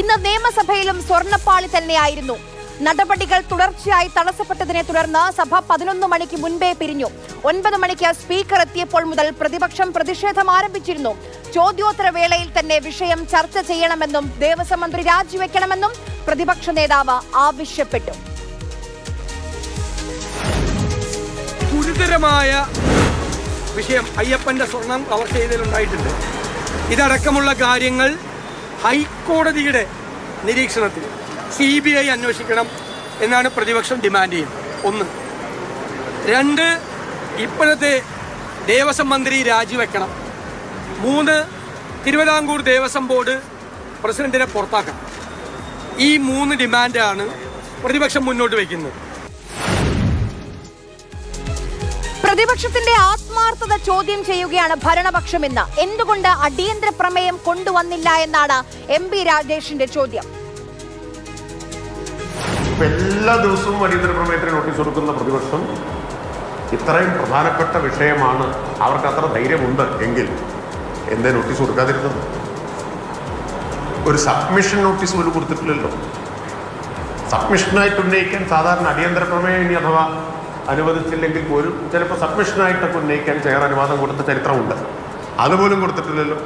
ഇന്ന് നിയമസഭയിലും സ്വർണപ്പാളി തന്നെയായിരുന്നു. നടപടികൾ തുടർച്ചയായി തടസ്സപ്പെട്ടതിനെ തുടർന്ന് സഭ പതിനൊന്ന് മണിക്ക് മുൻപേ പിരിഞ്ഞു. ഒൻപത് മണിക്ക് സ്പീക്കർ എത്തിയപ്പോൾ മുതൽ പ്രതിപക്ഷം പ്രതിഷേധം ആരംഭിച്ചിരുന്നു. ചോദ്യോത്തര വേളയിൽ തന്നെ വിഷയം ചർച്ച ചെയ്യണമെന്നും ദേവസ്വം മന്ത്രി രാജിവെക്കണമെന്നും പ്രതിപക്ഷ നേതാവ് ആവശ്യപ്പെട്ടു. ഗുരുതരമായ വിഷയം അയ്യപ്പന്റെ സ്വർണം കവർ ചെയ്തതിലുണ്ടായിട്ടുണ്ട് ഇതടക്കമുള്ള കാര്യങ്ങൾ ഹൈക്കോടതിയുടെ നിരീക്ഷണത്തിൽ സി ബി ഐ അന്വേഷിക്കണം എന്നാണ് പ്രതിപക്ഷം ഡിമാൻഡ് ചെയ്യുന്നത്. ഒന്ന്. രണ്ട് ഇപ്പോഴത്തെ ദേവസ്വം മന്ത്രി രാജിവെക്കണം. മൂന്ന് തിരുവിതാംകൂർ ദേവസ്വം ബോർഡ് പ്രസിഡന്റിനെ പുറത്താക്കണം. ഈ മൂന്ന് ഡിമാൻഡാണ് പ്രതിപക്ഷം മുന്നോട്ട് വയ്ക്കുന്നത്. പ്രതിപക്ഷത്തിന്റെ ആത്മാർത്ഥത ചോദ്യം ചെയ്യുകയാണ് ഭരണപക്ഷം ഇന്ന് എന്തുകൊണ്ട് അടിയന്തര പ്രമേയം കൊണ്ടുവന്നില്ല എന്നാണ് എം പി രാജേഷിന്റെ ചോദ്യം. എല്ലാ ദിവസവും അടിയന്തര പ്രമേയത്തിന് നോട്ടീസ് കൊടുക്കുന്ന പ്രതിപക്ഷം ഇത്രയും പ്രധാനപ്പെട്ട വിഷയമാണ് അവർക്ക് അത്ര ധൈര്യമുണ്ട് എങ്കിൽ എന്തേ നോട്ടീസ് കൊടുക്കാതിരുന്നത്? ഒരു സബ്മിഷൻ നോട്ടീസ് പോലും കൊടുത്തിട്ടില്ലല്ലോ. സബ്മിഷനായിട്ട് ഉന്നയിക്കാൻ സാധാരണ അടിയന്തര പ്രമേയം ഇനി അഥവാ അനുവദിച്ചില്ലെങ്കിൽ പോലും ചിലപ്പോൾ സബ്മിഷനായിട്ടൊക്കെ ഉന്നയിക്കാൻ ചെയർ അനുവാദം കൊടുത്ത ചരിത്രമുണ്ട്. അതുപോലും കൊടുത്തിട്ടില്ലല്ലോ.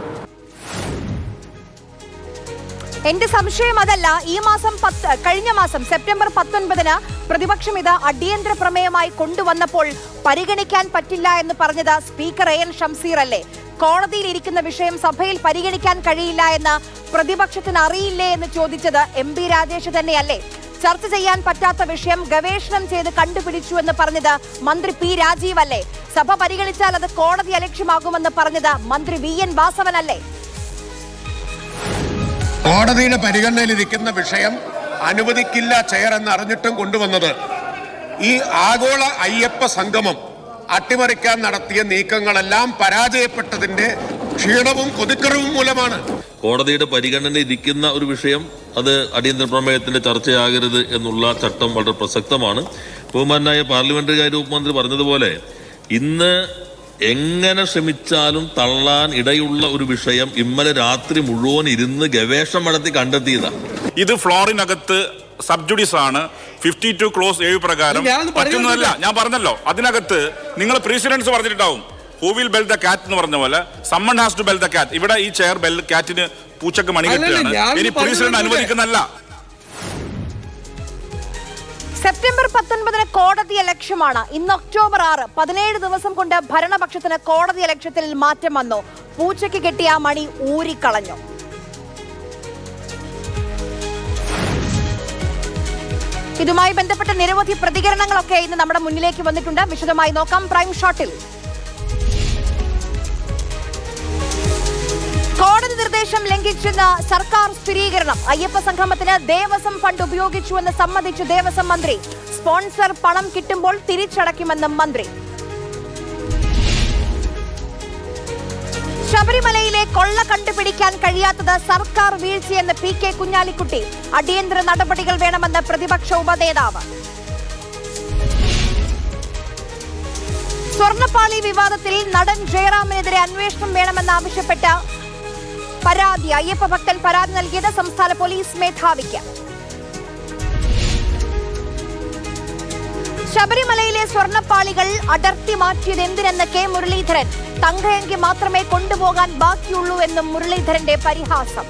എന്റെ സംശയം അതല്ല ഈ മാസം പത്ത് കഴിഞ്ഞ മാസം സെപ്റ്റംബർ പത്തൊൻപതിന് പ്രതിപക്ഷം ഇത് അടിയന്തര പ്രമേയമായി കൊണ്ടുവന്നപ്പോൾ പരിഗണിക്കാൻ പറ്റില്ല എന്ന് പറഞ്ഞത് സ്പീക്കർ എ എൻ ഷംസീർ അല്ലേ? കോടതിയിൽ ഇരിക്കുന്ന വിഷയം സഭയിൽ പരിഗണിക്കാൻ കഴിയില്ല എന്ന് പ്രതിപക്ഷത്തിന് അറിയില്ലേ എന്ന് ചോദിച്ചത് എം രാജേഷ് തന്നെയല്ലേ? ചർച്ച ചെയ്യാൻ പറ്റാത്ത വിഷയം ഗവേഷണം ചെയ്ത് കണ്ടുപിടിച്ചു എന്ന് പറഞ്ഞത് മന്ത്രി പി രാജീവ് അല്ലേ സഭ പരിഗണിച്ചാൽ അത് കോടതി അലക്ഷ്യമാകുമെന്ന് പറഞ്ഞത് മന്ത്രി വി എൻ വാസവൻ അല്ലേ കോടതിയുടെ പരിഗണനയിലിരിക്കുന്ന വിഷയം അനുവദിക്കില്ല ചെയർ എന്ന് അറിഞ്ഞിട്ടും കൊണ്ടുവന്നത് ഈ ആഗോള അയ്യപ്പ സംഗമം അട്ടിമറിക്കാൻ നടത്തിയ നീക്കങ്ങളെല്ലാം പരാജയപ്പെട്ടതിന്റെ ക്ഷീണവും കൊതിക്കറിവും മൂലമാണ്. കോടതിയുടെ പരിഗണന ഇരിക്കുന്ന ഒരു വിഷയം അത് അടിയന്തര പ്രമേയത്തിന്റെ ചർച്ചയാകരുത് എന്നുള്ള ചട്ടം വളരെ പ്രസക്തമാണ്. ബഹുമാനായ പാർലമെന്ററി കാര്യ ഉപമന്ത്രി പറഞ്ഞതുപോലെ ഇന്ന് എങ്ങനെ ശ്രമിച്ചാലും തള്ളാൻ ഇടയുള്ള ഒരു വിഷയം ഇന്നലെ രാത്രി മുഴുവൻ ഇരുന്ന് ഗവേഷണം നടത്തി കണ്ടെത്തിയതാണ്. ഇത് ഫ്ലോറിനകത്ത് സബ്ജുഡീസ് ആണ് ഫിഫ്റ്റി ടു ക്ലോസ് ഏഴ് പ്രകാരം പറ്റുന്നതല്ല. ഞാൻ പറഞ്ഞല്ലോ. അതിനകത്ത് നിങ്ങൾ പ്രീസിഡൻസ് പറഞ്ഞിട്ടുണ്ടാവും. ഹൂ വിൽ ബെൽ ദ കാറ്റ് എന്ന് പറഞ്ഞ പോലെ someone has to bell the cat ഇവിടെ ഈ ചെയർ ബെൽ കാറ്റിന് പൂച്ചക്ക് മണി കെട്ടുകയാണ്. ഇനി പ്രസിഡന്റ്. അനുവദിക്കുന്നല്ല സെപ്റ്റംബർ പത്തൊൻപതിന് കോടതി ലക്ഷ്യമാണ് ഇന്ന് ഒക്ടോബർ ആറ് പതിനേഴ് ദിവസം കൊണ്ട് ഭരണപക്ഷത്തിന് കോടതി ലക്ഷ്യത്തിൽ മാറ്റം വന്നു. പൂച്ചയ്ക്ക് കിട്ടിയ ആ മണി ഊരിക്കളഞ്ഞു. ഇതുമായി ബന്ധപ്പെട്ട നിരവധി പ്രതികരണങ്ങളൊക്കെ ഇന്ന് നമ്മുടെ മുന്നിലേക്ക് വന്നിട്ടുണ്ട്. വിശദമായി നോക്കാം. പ്രൈം ഷോട്ടിൽ. നിർദ്ദേശം ലംഘിച്ചെന്ന് സർക്കാർ സ്ഥിരീകരണം. അയ്യപ്പ സംഗമത്തിന് ദേവസ്വം ഫണ്ട് ഉപയോഗിച്ചുവെന്ന് സമ്മതിച്ചു ദേവസ്വം മന്ത്രി. സ്പോൺസർ പണം കിട്ടുമ്പോൾ തിരിച്ചടയ്ക്കുമെന്നും മന്ത്രി. ശബരിമലയിലെ കൊള്ള കണ്ടുപിടിക്കാൻ കഴിയാത്തത് സർക്കാർ വീഴ്ചയെന്ന് പി കെ കുഞ്ഞാലിക്കുട്ടി. അടിയന്തര നടപടികൾ വേണമെന്ന് പ്രതിപക്ഷ ഉപനേതാവ് സ്വർണപ്പാളി വിവാദത്തിൽ നടൻ ജയറാമിനെതിരെ അന്വേഷണം വേണമെന്നാവശ്യപ്പെട്ട പരാതി. അയ്യപ്പ ഭക്തൻ പരാതി നൽകിയത് സംസ്ഥാന പോലീസ് മേധാവിക്ക്. ശബരിമലയിലെ സ്വർണപ്പാളികൾ അടർത്തി മാറ്റിയത് എന്തിനെന്ന് കെ മുരളീധരൻ. തങ്കയങ്കി മാത്രമേ കൊണ്ടുപോകാൻ ബാക്കിയുള്ളൂ എന്നും മുരളീധരന്റെ പരിഹാസം.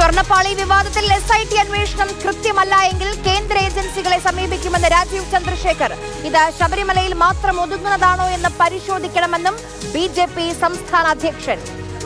സ്വർണപ്പാളി വിവാദത്തിൽ എസ് ഐ ടി അന്വേഷണം കൃത്യമല്ല എങ്കിൽ കേന്ദ്ര ഏജൻസികളെ സമീപിക്കുമെന്ന് രാജീവ് ചന്ദ്രശേഖർ. ഇത് ശബരിമലയിൽ മാത്രം ഒതുങ്ങുന്നതാണോ എന്ന് പരിശോധിക്കണമെന്നും ബി സംസ്ഥാന അധ്യക്ഷൻ.